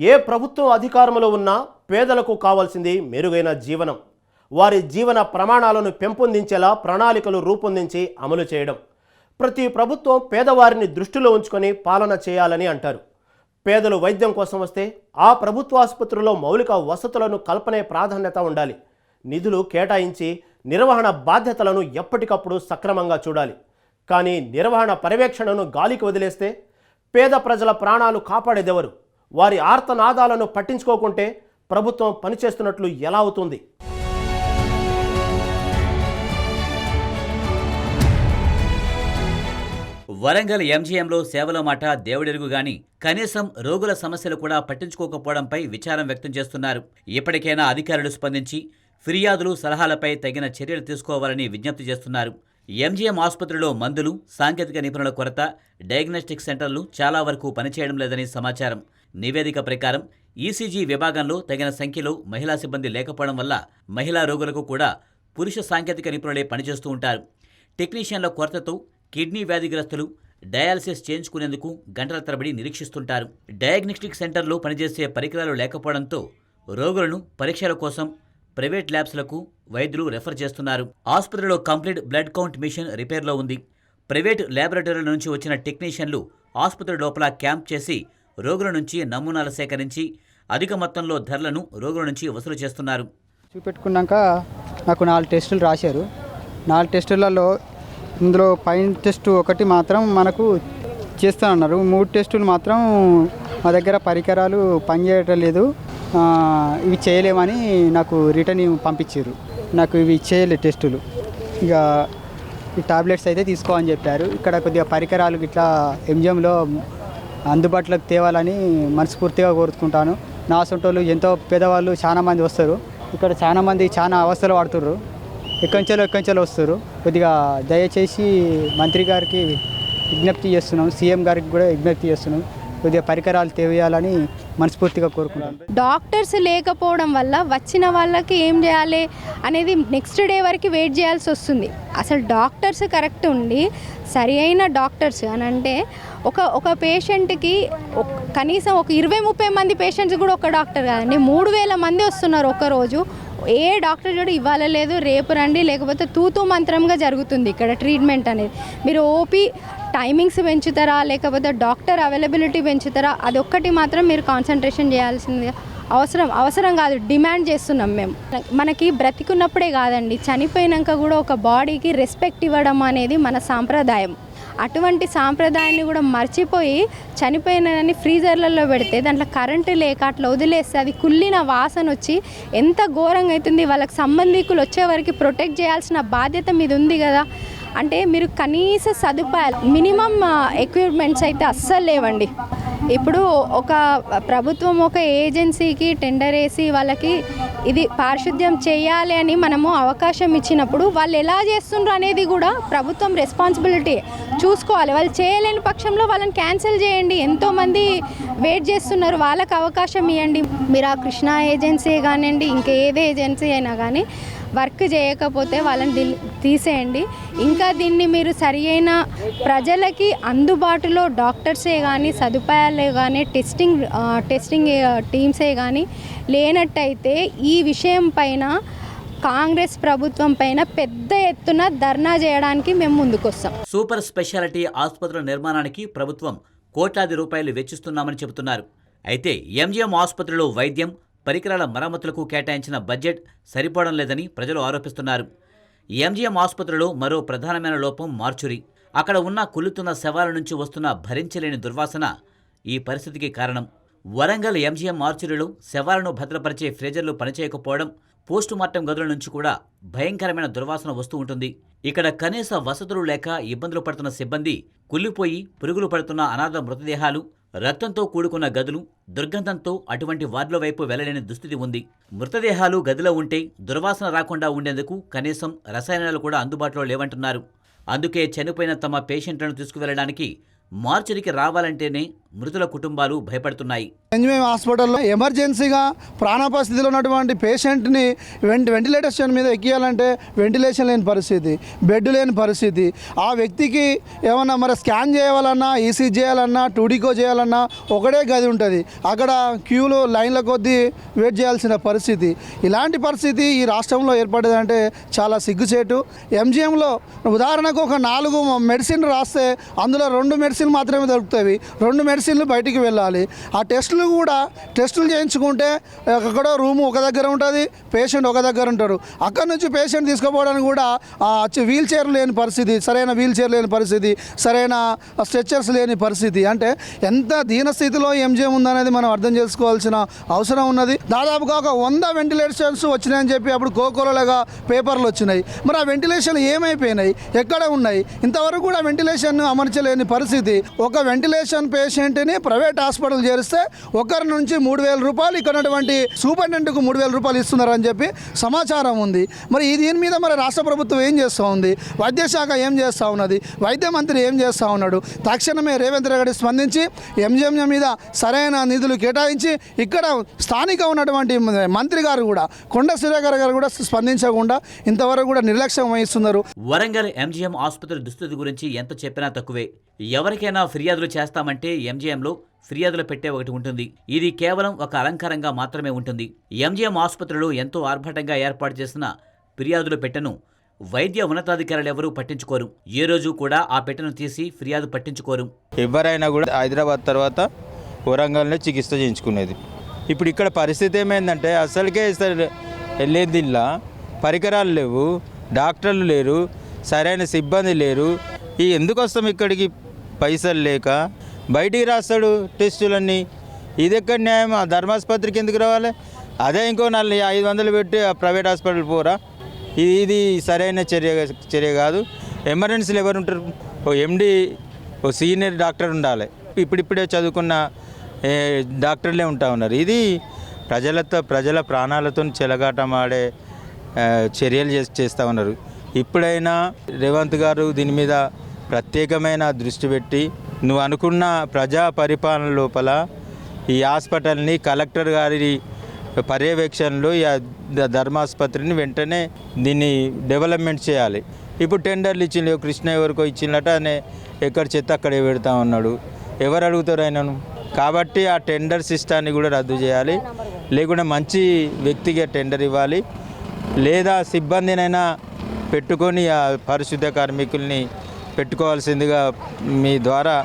ఏ ప్రభుత్వం అధికారంలో ఉన్నా పేదలకు కావాల్సింది మెరుగైన జీవనం. వారి జీవన ప్రమాణాలను పెంపొందించేలా ప్రణాళికలు రూపొందించి అమలు చేయడం. ప్రతి ప్రభుత్వం పేదవారిని దృష్టిలో ఉంచుకొని పాలన చేయాలని అంటారు. పేదలు వైద్యం కోసం వస్తే ఆ ప్రభుత్వ ఆసుపత్రిలో మౌలిక వసతులను కల్పనే ప్రాధాన్యత ఉండాలి. నిధులు కేటాయించి నిర్వహణ బాధ్యతలను ఎప్పటికప్పుడు సక్రమంగా చూడాలి. కానీ నిర్వహణ పర్యవేక్షణను గాలికి వదిలేస్తే పేద ప్రజల ప్రాణాలు కాపాడేదెవరు? వారి ఆర్తనాదాలను పట్టించుకోకుంటే ప్రభుత్వం పనిచేస్తున్నట్లు ఎలా అవుతుంది? వరంగల్ ఎంజీఎంలో సేవల మాట దేవుడెరుగు గాని కనీసం రోగుల సమస్యలు కూడా పట్టించుకోకపోవడంపై విచారం వ్యక్తం చేస్తున్నారు. ఇప్పటికైనా అధికారులు స్పందించి ఫిర్యాదులు సలహాలపై తగిన చర్యలు తీసుకోవాలని విజ్ఞప్తి చేస్తున్నారు. ఎంజీఎం ఆసుపత్రిలో మందులు సాంకేతిక నిపుణుల కొరత డయాగ్నోస్టిక్ సెంటర్లు చాలా వరకు పనిచేయడం లేదని సమాచారం. నివేదిక ప్రకారం ఈసీజీ విభాగంలో తగిన సంఖ్యలో మహిళా సిబ్బంది లేకపోవడం వల్ల మహిళా రోగులకు కూడా పురుష సాంకేతిక నిపుణులే పనిచేస్తూ ఉంటారు. టెక్నీషియన్ల కొరతతో కిడ్నీ వ్యాధిగ్రస్తులు డయాలసిస్ చేయించుకునేందుకు గంటల తరబడి నిరీక్షిస్తుంటారు. డయాగ్నోస్టిక్ సెంటర్లో పనిచేసే పరికరాలు లేకపోవడంతో రోగులను పరీక్షల కోసం ప్రైవేట్ ల్యాబ్స్లకు వైద్యులు రెఫర్ చేస్తున్నారు. ఆసుపత్రిలో కంప్లీట్ బ్లడ్ కౌంట్ మిషన్ రిపేర్లో ఉంది. ప్రైవేట్ ల్యాబొరేటరీల నుంచి వచ్చిన టెక్నీషియన్లు ఆసుపత్రి లోపల క్యాంప్ చేసి రోగుల నుంచి నమూనాలు సేకరించి అధిక మొత్తంలో ధరలను రోగుల నుంచి వసూలు చేస్తున్నారు. చూపెట్టుకున్నాక నాకు నాలుగు టెస్టులు రాశారు. నాలుగు టెస్టులలో ఇందులో పైన టెస్ట్ ఒకటి మాత్రం మనకు చేస్తానన్నారు. మూడు టెస్టులు మాత్రం మా దగ్గర పరికరాలు పనిచేయటం లేదు ఇవి చేయలేమని నాకు రిటర్న్ పంపించారు. నాకు ఇవి చేయలేదు టెస్టులు. ఇక ఈ టాబ్లెట్స్ అయితే తీసుకోమని చెప్పారు. ఇక్కడ కొద్దిగా పరికరాలు ఇట్లా ఎంజిఎంలో అందుబాటులోకి తేవాలని మనస్ఫూర్తిగా కోరుకుంటాను. నా సొంటోళ్ళు ఎంతో పేదవాళ్ళు చాలామంది వస్తారు. ఇక్కడ చాలామంది చాలా అవస్థలు పడుతుర్రు. ఎక్కంచెలో ఎక్కంచెలో వస్తారు కొద్దిగా దయచేసి మంత్రి గారికి విజ్ఞప్తి చేస్తున్నాం. సీఎం గారికి కూడా విజ్ఞప్తి చేస్తున్నాం. కొద్దిగా పరికరాలు తెవేయాలని మనస్ఫూర్తిగా కోరుకుంటాను డాక్టర్స్ లేకపోవడం వల్ల వచ్చిన వాళ్ళకి ఏం చేయాలి అనేది నెక్స్ట్ డే వరకు వెయిట్ చేయాల్సి వస్తుంది. అసలు డాక్టర్స్ కరెక్ట్ ఉండి సరి అయిన డాక్టర్స్ అని అంటే ఒక ఒక పేషెంట్కి కనీసం ఒక ఇరవై ముప్పై మంది పేషెంట్స్ కూడా ఒక డాక్టర్ కాదండి. మూడు వేల మంది వస్తున్నారు ఒకరోజు ఏ డాక్టర్ కూడా ఇవ్వాల లేదు రేపు రండి లేకపోతే తూతూ మంత్రంగా జరుగుతుంది ఇక్కడ ట్రీట్మెంట్ అనేది. మీరు ఓపీ టైమింగ్స్ పెంచుతారా లేకపోతే డాక్టర్ అవైలబిలిటీ పెంచుతారా అదొక్కటి మాత్రం మీరు కాన్సన్ట్రేషన్ చేయాల్సింది అవసరం అవసరం కాదు డిమాండ్ చేస్తున్నాం మేము. మనకి బ్రతికున్నప్పుడే కాదండి చనిపోయినాక కూడా ఒక బాడీకి రెస్పెక్ట్ ఇవ్వడం అనేది మన సాంప్రదాయం. అటువంటి సాంప్రదాయాన్ని కూడా మర్చిపోయి చనిపోయినని ఫ్రీజర్లలో పెడితే దాంట్లో కరెంటు లేక అట్లా వదిలేస్తే అది కుళ్ళిన వాసన వచ్చి ఎంత ఘోరంగా అవుతుంది వాళ్ళకి సంబంధికులు వచ్చే వరకు ప్రొటెక్ట్ చేయాల్సిన బాధ్యత మీద ఉంది కదా. అంటే మీరు కనీస సదుపాయాలు మినిమం ఎక్విప్మెంట్స్ అయితే అస్సలు లేవండి. ఇప్పుడు ఒక ప్రభుత్వం ఒక ఏజెన్సీకి టెండర్ వేసి వాళ్ళకి ఇది పారిశుద్ధ్యం చేయాలి అని మనము అవకాశం ఇచ్చినప్పుడు వాళ్ళు ఎలా చేస్తుండ్రు అనేది కూడా ప్రభుత్వం రెస్పాన్సిబిలిటీ చూసుకోవాలి. వాళ్ళు చేయలేని పక్షంలో వాళ్ళని క్యాన్సిల్ చేయండి. ఎంతోమంది వెయిట్ చేస్తున్నారు. వాళ్ళకి అవకాశం ఇవ్వండి మీరు ఆ కృష్ణా ఏజెన్సీ కానివ్వండి ఇంకా ఏదే ఏజెన్సీ అయినా కానీ వర్క్ చేయకపోతే వాళ్ళని దిల్ తీసేయండి. ఇంకా దీన్ని మీరు సరియైన ప్రజలకి అందుబాటులో డాక్టర్సే కానీ సదుపాయాలే కానీ టెస్టింగ్ టెస్టింగ్ టీమ్సే కానీ లేనట్టయితే ఈ విషయం పైన కాంగ్రెస్ ప్రభుత్వం పైన పెద్ద ఎత్తున ధర్నా చేయడానికి మేము ముందుకొస్తాం. సూపర్ స్పెషాలిటీ ఆసుపత్రుల నిర్మాణానికి ప్రభుత్వం కోట్లాది రూపాయలు వెచ్చిస్తున్నామని చెబుతున్నారు. అయితే ఎంజీఎం ఆసుపత్రిలో వైద్యం పరికరాల మరమ్మతులకు కేటాయించిన బడ్జెట్ సరిపోవడం లేదని ప్రజలు ఆరోపిస్తున్నారు. ఎంజీఎం ఆసుపత్రిలో మరో ప్రధానమైన లోపం మార్చురి. అక్కడ ఉన్న కుళ్ళుతున్న శవాల నుంచి వస్తున్న భరించలేని దుర్వాసన ఈ పరిస్థితికి కారణం. వరంగల్ ఎంజీఎం మార్చురీలో శవాలను భద్రపరిచే ఫ్రీజర్లు పనిచేయకపోవడం పోస్టు మార్టం గదుల నుంచి కూడా భయంకరమైన దుర్వాసన వస్తూ ఉంటుంది. ఇక్కడ కనీస వసతులు లేక ఇబ్బందులు పడుతున్న సిబ్బంది కుళ్ళిపోయి పురుగులు పడుతున్న అనాథ మృతదేహాలు రక్తంతో కూడుకున్న గదులు దుర్గంధంతో అటువంటి వార్డుల వైపు వెళ్ళలేని దుస్థితి ఉంది. మృతదేహాలు గదిలో ఉంటే దుర్వాసన రాకుండా ఉండేందుకు కనీసం రసాయనాలు కూడా అందుబాటులో లేవంటున్నారు. అందుకే చనిపోయిన తమ పేషెంట్లను తీసుకువెళ్ళడానికి మార్చురికి రావాలంటేనే మృతుల కుటుంబాలు భయపడుతున్నాయి. హాస్పిటల్లో ఎమర్జెన్సీగా ప్రాణాపస్థితిలో ఉన్నటువంటి పేషెంట్ని వెంట వెంటిలేటేషన్ మీద ఎక్కియాలంటే వెంటిలేషన్ లేని పరిస్థితి బెడ్ లేని పరిస్థితి. ఆ వ్యక్తికి ఏమన్నా మరి స్కాన్ చేయాలన్నా ఈసీజీ చేయాలన్నా టూడికో చేయాలన్నా ఒకటే గది ఉంటుంది. అక్కడ క్యూలో లైన్ల కొద్దీ వెయిట్ చేయాల్సిన పరిస్థితి. ఇలాంటి పరిస్థితి ఈ రాష్ట్రంలో ఏర్పడేదంటే చాలా సిగ్గుచేటు. ఎంజిఎంలో ఉదాహరణకు ఒక నాలుగు మెడిసిన్ రాస్తే అందులో రెండు మెడిసిన్ మాత్రమే దొరుకుతాయి. రెండు మెడిసిన్ మెడిసిన్లు బయటికి వెళ్ళాలి. ఆ టెస్టులు కూడా టెస్టులు చేయించుకుంటే అక్కడ రూము ఒక దగ్గర ఉంటుంది పేషెంట్ ఒక దగ్గర ఉంటారు. అక్కడ నుంచి పేషెంట్ తీసుకుపోవడానికి కూడా వీల్ చైర్ లేని పరిస్థితి సరైన వీల్ చైర్ లేని పరిస్థితి సరైన స్ట్రెచ్చర్స్ లేని పరిస్థితి. అంటే ఎంత దీనస్థితిలో ఎంజిఎం ఉందనేది మనం అర్థం చేసుకోవాల్సిన అవసరం ఉన్నది. దాదాపుగా ఒక వంద వెంటిలేషన్స్ వచ్చినాయని చెప్పి అప్పుడు కోకోలగా పేపర్లు వచ్చినాయి. మరి ఆ వెంటిలేషన్ ఏమైపోయినాయి? ఎక్కడ ఉన్నాయి? ఇంతవరకు కూడా వెంటిలేషన్ అమర్చలేని పరిస్థితి. ఒక వెంటిలేషన్ పేషెంట్ పేషెంట్ని ప్రైవేట్ హాస్పిటల్ చేరిస్తే ఒకరి నుంచి మూడు వేల రూపాయలు ఇక్కడ ఉన్నటువంటి సూపరింటెండెంట్కు మూడు వేల రూపాయలు ఇస్తున్నారని చెప్పి సమాచారం ఉంది. మరి ఈ దీని మీద మరి రాష్ట్ర ప్రభుత్వం ఏం చేస్తూ ఉంది? వైద్య శాఖ ఏం చేస్తూ ఉన్నది? వైద్య మంత్రి ఏం చేస్తూ ఉన్నాడు? తక్షణమే రేవంత్ రెడ్డి స్పందించి ఎంజిఎంఎం మీద సరైన నిధులు కేటాయించి ఇక్కడ స్థానిక ఉన్నటువంటి మంత్రి గారు కూడా కొండ సురేఖర్ గారు కూడా స్పందించకుండా ఇంతవరకు కూడా నిర్లక్ష్యం వహిస్తున్నారు. వరంగల్ ఎంజిఎం ఆసుపత్రి దుస్థితి గురించి ఎంత చెప్పినా తక్కువే. ఎవరికైనా ఫిర్యాదులు చేస్తామంటే ఎంజీఎంలో ఫిర్యాదులు పెట్టే ఒకటి ఉంటుంది. ఇది కేవలం ఒక అలంకారంగా మాత్రమే ఉంటుంది. ఎంజీఎం ఆసుపత్రులు ఎంతో ఆర్భాటంగా ఏర్పాటు చేసిన ఫిర్యాదుల పెట్టెను. వైద్య ఉన్నతాధికారులెవరూ పట్టించుకోరు. ఏ రోజు కూడా ఆ పెట్టెను తీసి ఫిర్యాదు పట్టించుకోరు. ఎవరైనా కూడా హైదరాబాద్ తర్వాత వరంగల్నే చికిత్స చేయించుకునేది. ఇప్పుడు ఇక్కడ పరిస్థితి ఏమైందంటే అసలుకే అసలు వెళ్ళేది ఇలా పరికరాలు లేవు డాక్టర్లు లేరు సరైన సిబ్బంది లేరు. ఈ ఎందుకు వస్తాం ఇక్కడికి? పైసలు లేక బయటికి రాస్తాడు టెస్టులన్నీ. ఇది ఎక్కడ న్యాయం ఆ ధర్మాసుపత్రికి ఎందుకు రావాలి? అదే ఇంకో నలభై ఐదు వందలు పెట్టి ఆ ప్రైవేట్ హాస్పిటల్ పోరా? ఇది ఇది సరైన చర్య చర్య కాదు. ఎమర్జెన్సీలు ఎవరు ఉంటారు? ఓ ఎండి ఓ సీనియర్ డాక్టర్ ఉండాలి. ఇప్పుడిప్పుడే చదువుకున్న డాక్టర్లే ఉంటా ఉన్నారు. ఇది ప్రజలతో ప్రజల ప్రాణాలతో చెలగాటమాడే చర్యలు చేసి చేస్తూ ఉన్నారు. ఇప్పుడైనా రేవంత్ గారు దీని మీద ప్రత్యేకమైన దృష్టి పెట్టి నువ్వు అనుకున్న ప్రజా పరిపాలన లోపల ఈ హాస్పిటల్ని కలెక్టర్ గారి పర్యవేక్షణలో ఈ ధర్మాసుపత్రిని వెంటనే దీన్ని డెవలప్మెంట్ చేయాలి. ఇప్పుడు టెండర్లు ఇచ్చిండు కృష్ణ ఎవరికో ఇచ్చిందట అనే ఎక్కడ చెత్త అక్కడే పెడతా ఉన్నాడు. ఎవరు అడుగుతారు ఆయనను? కాబట్టి ఆ టెండర్ సిస్టాన్ని కూడా రద్దు చేయాలి. లేకుంటే మంచి వ్యక్తిగా టెండర్ ఇవ్వాలి. లేదా సిబ్బందినైనా పెట్టుకొని ఆ పరిశుద్ధ కార్మికుల్ని పెట్టుకోవాల్సిందిగా మీ ద్వారా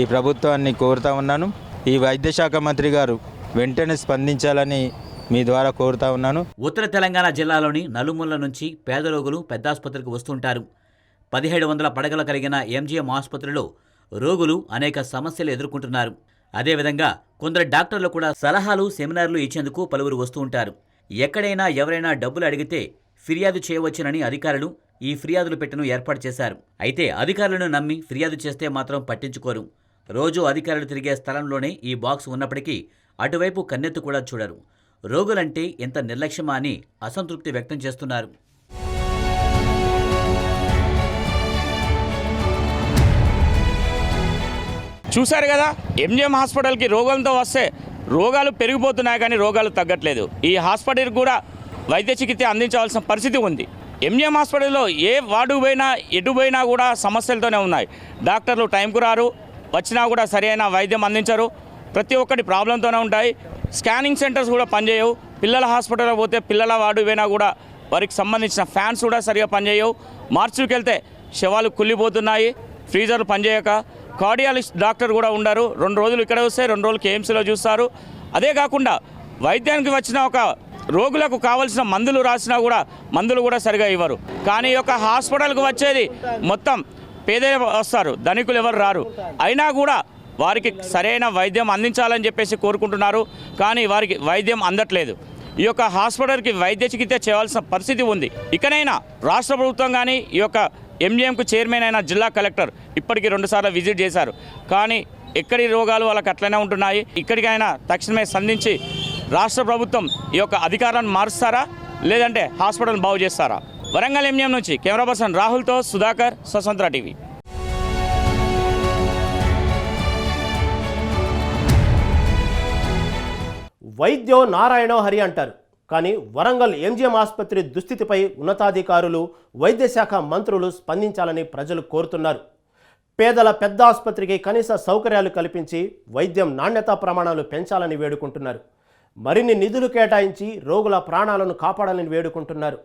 ఈ ప్రభుత్వాన్ని కోరుతా ఉన్నాను. ఈ వైద్యశాఖ మంత్రి గారు వెంటనే స్పందించాలని మీ ద్వారా కోరుతా ఉన్నాను. ఉత్తర తెలంగాణ జిల్లాలోని నలుమూల నుంచి పేద రోగులు పెద్ద ఆసుపత్రికి వస్తుంటారు. పదిహేడు వందల పడగలు కలిగిన ఎంజీఎం ఆసుపత్రిలో రోగులు అనేక సమస్యలు ఎదుర్కొంటున్నారు. అదేవిధంగా కొందరు డాక్టర్లు కూడా సలహాలు సెమినార్లు ఇచ్చేందుకు పలువురు వస్తూ ఉంటారు. ఎక్కడైనా ఎవరైనా డబ్బులు అడిగితే ఫిర్యాదు చేయవచ్చునని అధికారులు ఈ ఫిర్యాదులు పెట్టెను ఏర్పాటు చేశారు. అయితే అధికారులను నమ్మి ఫిర్యాదు చేస్తే మాత్రం పట్టించుకోరు. రోజు అధికారులు తిరిగే స్థలంలోనే ఈ బాక్స్ ఉన్నప్పటికీ అటువైపు కన్నెత్తు కూడా చూడరు. రోగులంటే ఎంత నిర్లక్ష్యమా అని అసంతృప్తి వ్యక్తం చేస్తున్నారు. చూశారు కదా? ఎంజిఎం హాస్పిటల్కి రోగంతో వస్తే రోగాలు పెరిగిపోతున్నాయి కానీ రోగాలు తగ్గట్లేదు. ఈ హాస్పిటల్కి కూడా వైద్య చికిత్స అందించవలసిన పరిస్థితి ఉంది. ఎంజిఎం హాస్పిటల్లో ఏ వార్డు పోయినా ఎటు పోయినా కూడా సమస్యలతోనే ఉన్నాయి. డాక్టర్లు టైంకు రారు వచ్చినా కూడా సరైన వైద్యం అందించరు. ప్రతి ఒక్కటి ప్రాబ్లంతోనే ఉంటాయి. స్కానింగ్ సెంటర్స్ కూడా పనిచేయవు. పిల్లల హాస్పిటల్లో పోతే పిల్లల వార్డు పోయినా కూడా వారికి సంబంధించిన ఫ్యాన్స్ కూడా సరిగా పనిచేయవు. మార్చుకి వెళ్తే శవాలు కుళ్ళిపోతున్నాయి. ఫ్రీజర్లు పనిచేయక కార్డియాలజిస్ట్ డాక్టర్ కూడా ఉండరు. రెండు రోజులు ఇక్కడ వస్తే రెండు రోజులు కేఎంసీలో చూస్తారు. అదే కాకుండా వైద్యానికి వచ్చిన ఒక రోగులకు కావలసిన మందులు రాసినా కూడా మందులు కూడా సరిగా ఇవ్వరు. కానీ ఈ యొక్క హాస్పిటల్కి వచ్చేది మొత్తం పేదలు వస్తారు ధనికులు ఎవరు రారు. అయినా కూడా వారికి సరైన వైద్యం అందించాలని చెప్పేసి కోరుకుంటున్నారు కానీ వారికి వైద్యం అందట్లేదు. ఈ యొక్క హాస్పిటల్కి వైద్య చికిత్స చేయాల్సిన పరిస్థితి ఉంది. ఇకనైనా రాష్ట్ర ప్రభుత్వం కానీ ఈ యొక్క ఎంజిఎంకు చైర్మన్ అయిన జిల్లా కలెక్టర్ ఇప్పటికీ రెండుసార్లు విజిట్ చేశారు. కానీ ఎక్కడి రోగాలు వాళ్ళకి అట్లనే ఉంటున్నాయి. ఇక్కడికైనా తక్షణమే సంధించి రాష్ట్ర ప్రభుత్వం ఈ యొక్క అధికారాన్ని మారుస్తారా? లేదంటే హాస్పిటల్ బాగు చేస్తారా? వరంగల్ ఎంఎం నుంచి కెమెరా పర్సన్ రాహుల్తో సుధాకర్ స్వతంత్ర టీవీ. వైద్యో నారాయణో హరి అంటారు. కానీ వరంగల్ ఎంజిఎం ఆసుపత్రి దుస్థితిపై ఉన్నతాధికారులు వైద్యశాఖ మంత్రులు స్పందించాలని ప్రజలు కోరుతున్నారు. పేదల పెద్ద ఆసుపత్రికి కనీస సౌకర్యాలు కల్పించి వైద్యం నాణ్యతా ప్రమాణాలు పెంచాలని వేడుకుంటున్నారు. మరిన్ని నిధులు కేటాయించి రోగుల ప్రాణాలను కాపాడాలని వేడుకుంటున్నారు.